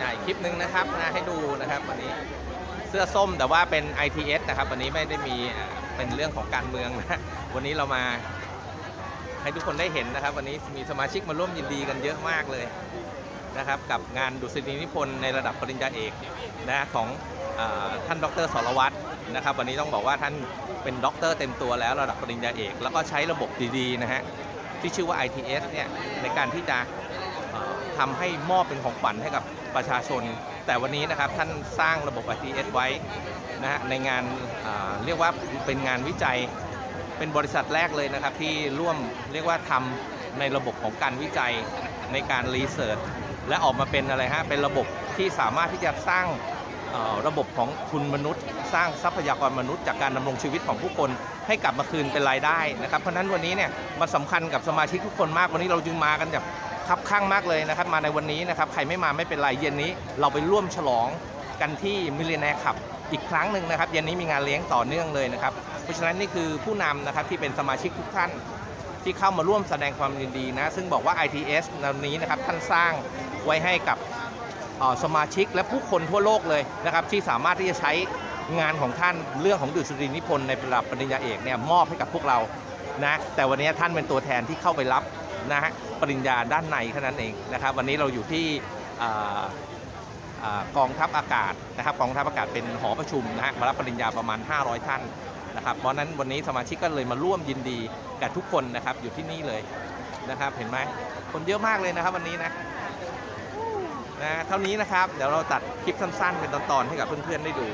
อ่าอีกคลิปหนึ่งนะครับนะให้ดูนะครับวันนี้เสื้อส้มแต่ว่าเป็น ITS นะครับ วันนี้ไม่ได้มีอ่าเป็นเรื่องของการเมืองนะวันนี้เรามาให้ทุกคนได้เห็นนะครับ วันนี้มีสมาชิกมาร่วมยินดีกันเยอะมากเลยนะครับ กับงานดุษฎีนิพนธ์ในระดับปริญญาเอกนะของอาท่านดรสรวัตรนะครับ วันนี้ต้องบอกว่าท่านเป็นด็อกเตอร์เต็มตัวแล้วระดับปริญญาเอก แล้วก็ใช้ระบบดีๆนะฮะที่ชื่อว่า ITS เนี่ยในการที่จะ ทำให้มอบเป็นของขวัญให้กับประชาชน แต่วันนี้นะครับท่านสร้างระบบ ITS ไว้นะฮะในงานเรียกว่าเป็นงานวิจัย เป็นบริษัทแรกเลยนะครับที่ร่วมเรียกว่าทำในระบบของการวิจัยในการรีเสิร์ชและออกมาเป็นอะไรฮะเป็นระบบที่สามารถที่จะสร้างระบบของทุนมนุษย์ สร้างทรัพยากรมนุษย์จากการดำรงชีวิตของผู้คน ให้กลับมาคืนเป็นรายได้นะครับเพราะนั้นวันนี้เนี่ยมันสำคัญกับสมาชิกทุกคนมากวันนี้เราจึงมากันแบบ คับข้างมากเลยนะครับมาในวันนี้นะครับใครไม่มาไม่เป็นไรเย็นนี้ เราไปร่วมฉลองกันที่มิเลนแนร์ขับอีกครั้งหนึ่งนะครับเย็นนี้มีงานเลี้ยงต่อเนื่องเลยนะครับ เพราะฉะนั้นนี่คือผู้นำนะครับที่เป็นสมาชิกทุกท่านที่เข้ามาร่วมแสดงความยินดีนะ ซึ่งบอกว่า ITS นวันนี้นะครับท่านสร้างไว้ให้กับออสมาชิกและผู้คนทั่วโลกเลยนะครับที่สามารถที่จะใช้งานของท่านเรื่องของดุษฎีนิพนธ์ในระดับปริญญาเอกเนี่ยมอบให้กับพวกเรานะแต่วันนี้ท่านเป็นตัวแทนที่เข้าไปรับ นะฮะปริญญาด้านในแค่นั้นเองนะครับวันนี้เราอยู่ที่กองทัพอากาศนะครับกองทัพอากาศเป็นหอประชุมนะฮะมารับปริญญาประมาณ 500 ท่านนะครับเพราะนั้นวันนี้สมาชิกก็เลยมาร่วมยินดีกับทุกคนนะครับอยู่ที่นี่เลยนะครับเห็นไหมคนเยอะมากเลยนะครับวันนี้นะนะเท่านี้นะครับเดี๋ยวเราตัดคลิปสั้นๆ เป็นตอนๆให้กับเพื่อนๆได้ดู